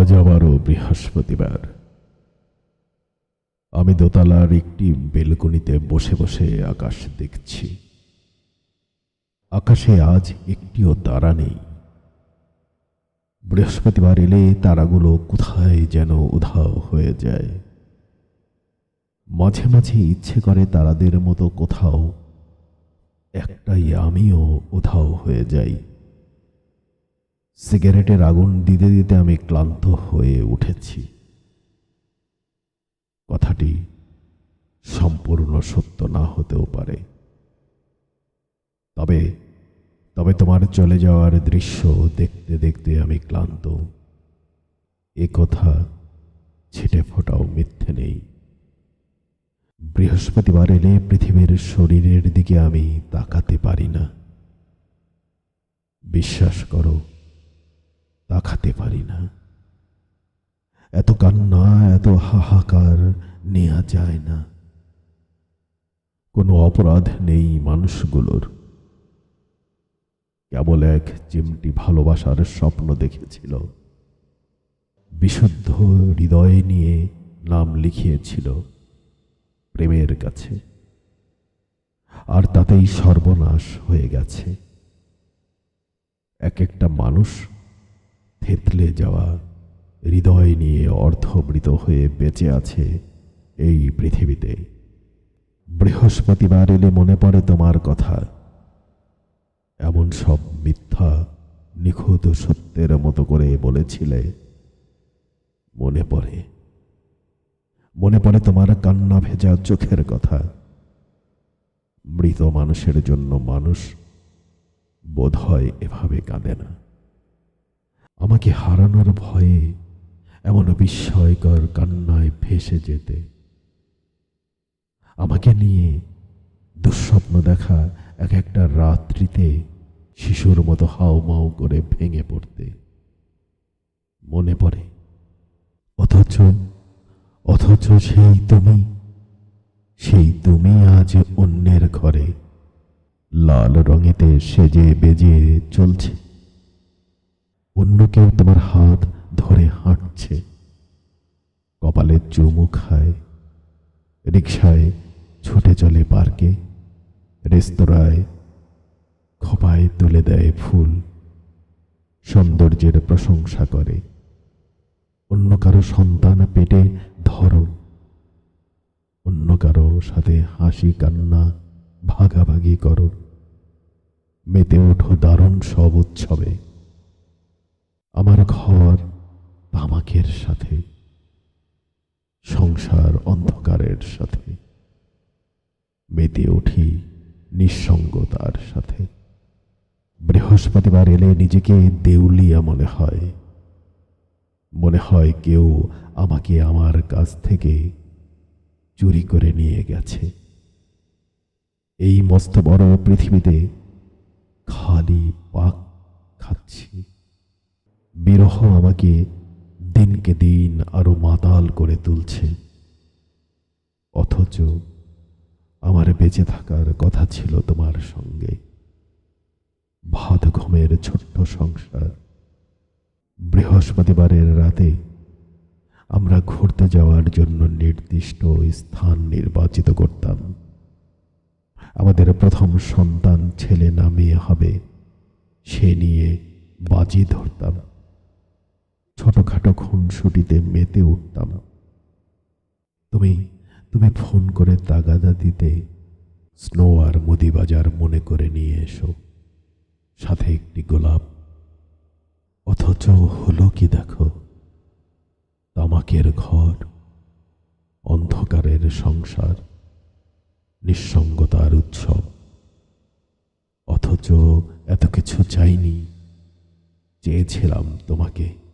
আজ আবারও বৃহস্পতিবার। আমি দোতলার একটি বেলকনিতে বসে বসে আকাশ দেখছি। আকাশে আজ একটিও তারা নেই। বৃহস্পতিবার এলে তারাগুলো কোথায় যেন উধাও হয়ে যায়। মাঝে মাঝে ইচ্ছে করে তারাদের মতো কোথাও, একটাই আমিও উধাও হয়ে যাই। সিগারেটের আগুন দিতে দিতে আমি ক্লান্ত হয়ে উঠেছি। কথাটি সম্পূর্ণ সত্য না হতেও পারে। তবে তবে তোমার চলে যাওয়ার দৃশ্য দেখতে দেখতে আমি ক্লান্ত। এ কথা ছিটে ফোটাও মিথ্যে নেই। বৃহস্পতিবার এলে পৃথিবীর শরীরের দিকে আমি তাকাতে পারি না। বিশ্বাস করো তাকাতে পারি না। এত কান্না, এত হাহাকার নেওয়া যায় না। কোনো অপরাধ নেই মানুষগুলোর। কেবল এক চিমটি ভালোবাসার স্বপ্ন দেখেছিল। বিশুদ্ধ হৃদয় নিয়ে নাম লিখিয়েছিল প্রেমের কাছে। আর তাতেই সর্বনাশ হয়ে গেছে। এক একটা মানুষ থেতলে যাওয়া, হৃদয় নিয়ে অর্ধমৃত হয়ে বেঁচে আছে এই পৃথিবীতে। বৃহস্পতিবার এলে মনে পড়ে তোমার কথা। এমন সব মিথ্যা, নিখুঁত সত্যের মতো করে বলেছিলে। মনে পড়ে। মনে পড়ে তোমার কান্না ভেজা চোখের কথা। মৃত মানুষের জন্য মানুষ বোধ হয় এভাবে কাঁদে না। আমাকে হারানোর ভয়ে এমন বিস্ময়কর কান্নায় ভেসে যেতে। আমাকে নিয়ে দুঃস্বপ্ন দেখা এক একটা রাত্রিতে শিশুর মতো হাউমাউ করে ভেঙে পড়তে। মনে পড়ে, অথচ অথচ সেই তুমি সেই তুমি আজ অন্যের ঘরে লাল রঙেতে সেজে বেজে চলছে। অন্য কেউ তোমার হাত ধরে হাঁটছে। কপালে চুমু খায় রিক্সায় ছুটে চলে পার্কে, রেস্তোরাঁয় খোপায় তুলে দেয় ফুল, সৌন্দর্যের প্রশংসা করে। অন্য কারও সন্তান পেটে ধরো অন্য কারও সাথে হাসি কান্না ভাগাভাগি করো মেতে ওঠো দারুণ সব উৎসবে আমার ঘর তামাকের সাথে, সংসার অন্ধকারের সাথে, মেতে উঠি নিঃসঙ্গতার সাথে। বৃহস্পতিবার এলে নিজেকে দেউলিয়া মনে হয়। মনে হয় কেউ আমাকে আমার কাছ থেকে চুরি করে নিয়ে গেছে। এই মস্ত বড় পৃথিবীতে খালি পাক খাচ্ছি। বিরহ আমাকে দিনকে দিন আরও মাতাল করে তুলছে। অথচ আমার বেঁচে থাকার কথা ছিল তোমার সঙ্গে। ভাত ঘুমের ছোট্ট সংসার। বৃহস্পতিবারের রাতে আমরা ঘুরতে যাওয়ার জন্য নির্দিষ্ট স্থান নির্বাচিত করতাম। আমাদের প্রথম সন্তান ছেলে না মেয়ে হবে, সে নিয়ে বাজি ধরতাম। ছোটখাটো খুনসুটিতে মেতে উঠতাম। তুমি তুমি ফোন করে তাগাদা দিতে স্নো আর মুদি বাজার মনে করে নিয়ে এসো। সাথে একটি গোলাপ। অথচ হলো কি দেখো? তামাকের ঘর, অন্ধকারের সংসার, নিঃসঙ্গতার উৎসব। অথচ এত কিছু চাইনি, চেয়েছিলাম তোমাকে।